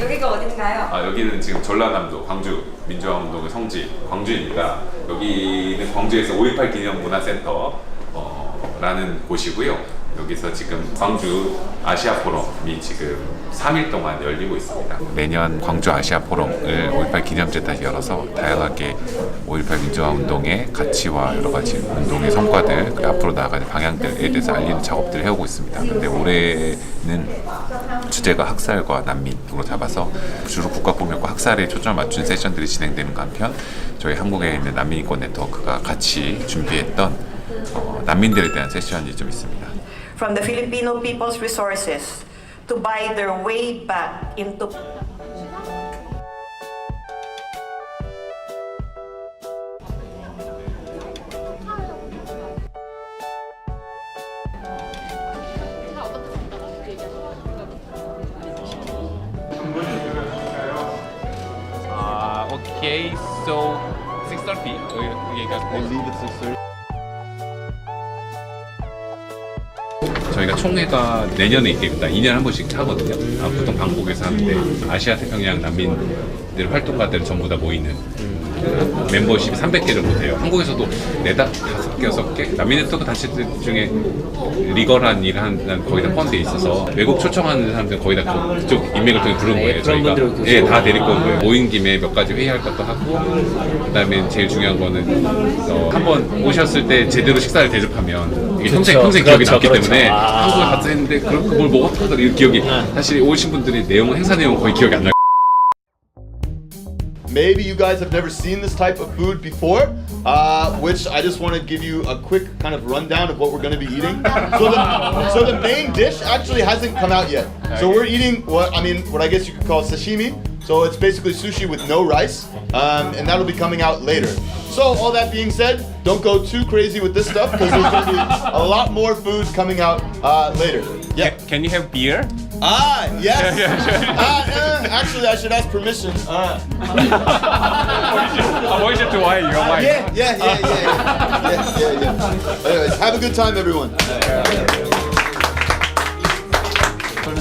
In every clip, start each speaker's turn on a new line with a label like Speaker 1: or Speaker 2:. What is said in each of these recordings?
Speaker 1: 여기가 어딘가요?
Speaker 2: 아, 여기는 지금 전라남도 광주 민주화운동의 성지 광주입니다. 여기는 광주에서 5.18 기념문화센터 어, 라는 곳이고요. 여기서 지금 광주 아시아 포럼이 지금 3일 동안 열리고 있습니다. 매년 광주 아시아 포럼을 5.18 기념제 때 열어서 다양하게 5.18 민주화 운동의 가치와 여러 가지 운동의 성과들 앞으로 나아가는 방향들에 대해서 알리는 작업들을 해오고 있습니다. 근데 올해는 주제가 학살과 난민으로 잡아서 주로 국가폭력과 학살에 초점을 맞춘 세션들이 진행되는 한편 저희 한국에 있는 난민인권 네트워크가 같이 준비했던 어, 난민들에 대한 세션이 좀 있습니다.
Speaker 3: from the Filipino people's resources to buy their way back into
Speaker 4: uh, okay, so 6.30. Okay, okay. I leave at 6.30. 저희가 총회가 내년에 있겠다. 2년에 한 번씩 하거든요. 아, 보통 방콕에서 하는데 아시아 태평양 난민들 활동가들 전부 다 모이는 그 멤버십이 300개 정도 돼요. 한국에서도 네다 다섯 개 여섯 개 난민 네트워크 단체들 중에 리거란 일을 하는 거의 다 포함되어 있어서 외국 초청하는 사람들 거의 다 그- 그쪽 인맥을 통해 부른 거예요. 저희가 예, 다 데리고 온 거예요. 모인 김에 몇 가지 회의할 것도 하고 그다음에 제일 중요한 거는 어, 한번 오셨을 때 제대로 식사를 대접하면 이게 평생 평생 기억이
Speaker 5: 그렇죠,
Speaker 4: 남기
Speaker 5: 그렇죠.
Speaker 4: 때문에
Speaker 5: 아.
Speaker 4: 한국에 갔다 했는데 그걸 그걸 먹었다더라 이 기억이 사실 오신 분들이 내용은 행사 내용은 거의 기억이 안 나요.
Speaker 6: Maybe you guys have never seen this type of food before, uh, which I just want to give you a quick kind of rundown of what we're going to be eating. So the, so the main dish actually hasn't come out yet. So we're eating what I mean, what I guess you could call sashimi. So it's basically sushi with no rice, um, and that'll be coming out later. So all that being said, don't go too crazy with this stuff because there's going to be a lot more food coming out uh, later. Yeah.
Speaker 4: Can you have beer?
Speaker 6: Ah, yes. Uh, uh, actually, I should ask permission. Uh,
Speaker 4: 아, 뭐이제 좋아해 이거 와.
Speaker 6: Yeah, yeah, yeah, yeah, yeah, yeah, yeah, yeah. Anyways, have a good time, everyone.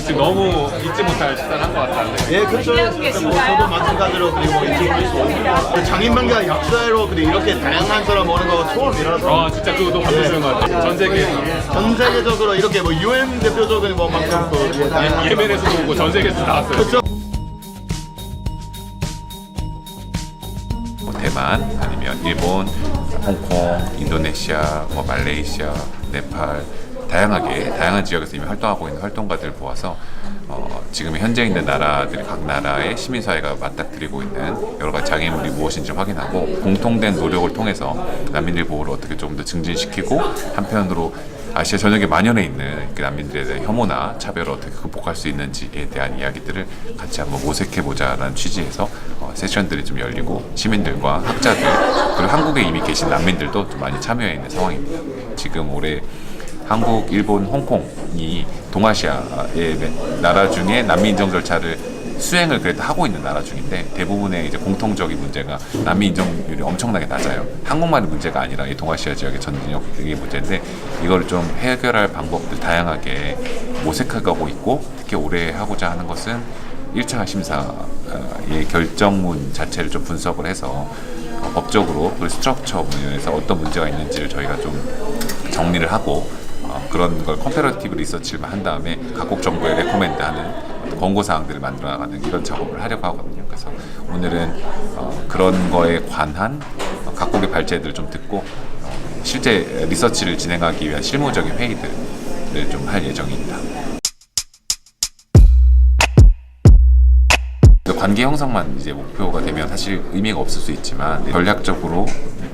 Speaker 4: 지금 너무 잊지 못할 식사를 한 것 같다는데.
Speaker 6: 예, 그렇죠. 뭐 저도 마찬가지로 그리고 이제 장인병과 약사로 그리고 이렇게 다양한 사람 오는 거 처음이라서
Speaker 4: 아 진짜 그거 너무 감동스러운 것 같아요. 전 세계에서
Speaker 6: 전 세계적으로 이렇게 뭐 UN 대표적인 뭐 만큼 그 다양한
Speaker 4: 예멘에서도 오고 전 세계에서 나왔어요.
Speaker 6: 그렇죠.
Speaker 2: 뭐 대만 아니면 일본, 홍콩, 인도네시아, 뭐 말레이시아, 네팔 다양하게 다양한 지역에서 이미 활동하고 있는 활동가들을 모아서 어, 지금 현재 있는 나라들 각 나라의 시민사회가 맞닥뜨리고 있는 여러 가지 장애물이 무엇인지 확인하고 공통된 노력을 통해서 난민들 보호를 어떻게 조금 더 증진시키고 한편으로 아시아 전역에 만연해 있는 그 난민들에 대한 혐오나 차별을 어떻게 극복할 수 있는지에 대한 이야기들을 같이 한번 모색해 보자라는 취지에서 어, 세션들이 좀 열리고 시민들과 학자들 그리고 한국에 이미 계신 난민들도 좀 많이 참여해 있는 상황입니다. 지금 올해 한국, 일본, 홍콩이 동아시아의 나라 중에 난민 인정 절차를 수행을 그래도 하고 있는 나라 중인데 대부분의 이제 공통적인 문제가 난민 인정률이 엄청나게 낮아요. 한국만의 문제가 아니라 이 동아시아 지역의 전역의 문제인데 이걸 좀 해결할 방법들 다양하게 모색하고 있고 특히 올해 하고자 하는 것은 1차 심사의 결정문 자체를 좀 분석을 해서 어, 법적으로 그리고 스트럭처 부분에서 어떤 문제가 있는지를 저희가 좀 정리를 하고 어, 그런 걸 컴페러티브 리서치를 한 다음에 각국 정부에 레코멘드하는 권고 사항들을 만들어 나가는 이런 작업을 하려고 하거든요. 그래서 오늘은 어, 그런 거에 관한 어, 각국의 발제들을 좀 듣고 어, 실제 리서치를 진행하기 위한 실무적인 회의들을 좀 할 예정입니다. 그 관계 형성만 이제 목표가 되면 사실 의미가 없을 수 있지만 전략적으로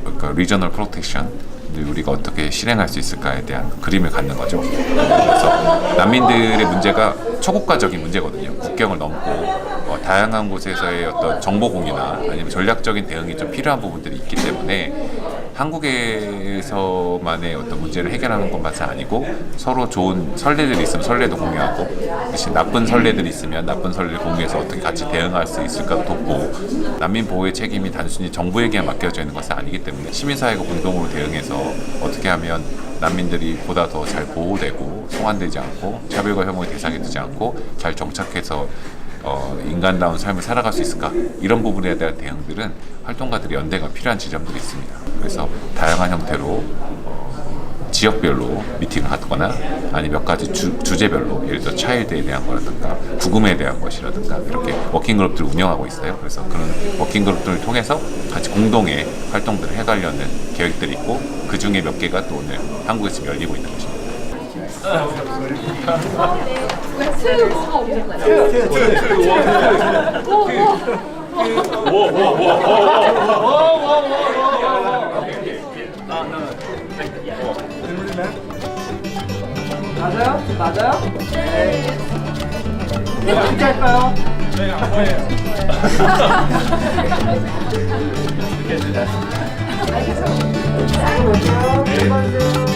Speaker 2: 그러니까 리저널 프로텍션 우리가 어떻게 실행할 수 있을까에 대한 그림을 갖는 거죠. 그래서 난민들의 문제가 초국가적인 문제거든요. 국경을 넘고 어, 다양한 곳에서의 어떤 정보 공유나 아니면 전략적인 대응이 좀 필요한 부분들이 있기 때문에 한국에서만의 어떤 문제를 해결하는 것만은 아니고 서로 좋은 선례들이 있으면 선례도 공유하고 대신 나쁜 선례들이 있으면 나쁜 선례를 공유해서 어떻게 같이 대응할 수 있을까 돕고 난민 보호의 책임이 단순히 정부에게만 맡겨져 있는 것은 아니기 때문에 시민사회가 공동으로 대응해서 어떻게 하면 난민들이 보다 더 잘 보호되고 송환되지 않고 차별과 혐오의 대상이 되지 않고 잘 정착해서 어, 인간다운 삶을 살아갈 수 있을까 이런 부분에 대한 대응들은 활동가들이 연대가 필요한 지점들이 있습니다. 그래서 다양한 형태로 어, 지역별로 미팅을 하거나 아니 몇 가지 주, 주제별로 예를 들어 차일드에 대한 거라든가 구금에 대한 것이라든가 이렇게 워킹그룹들을 운영하고 있어요. 그래서 그런 워킹그룹들을 통해서 같이 공동의 활동들을 해가려는 계획들이 있고 그 중에 몇 개가 또 오늘 한국에서 열리고 있는 것입니다.
Speaker 1: 맞아요? 맞아요? 네. 어떻게 할까요? 네, 안 보여요.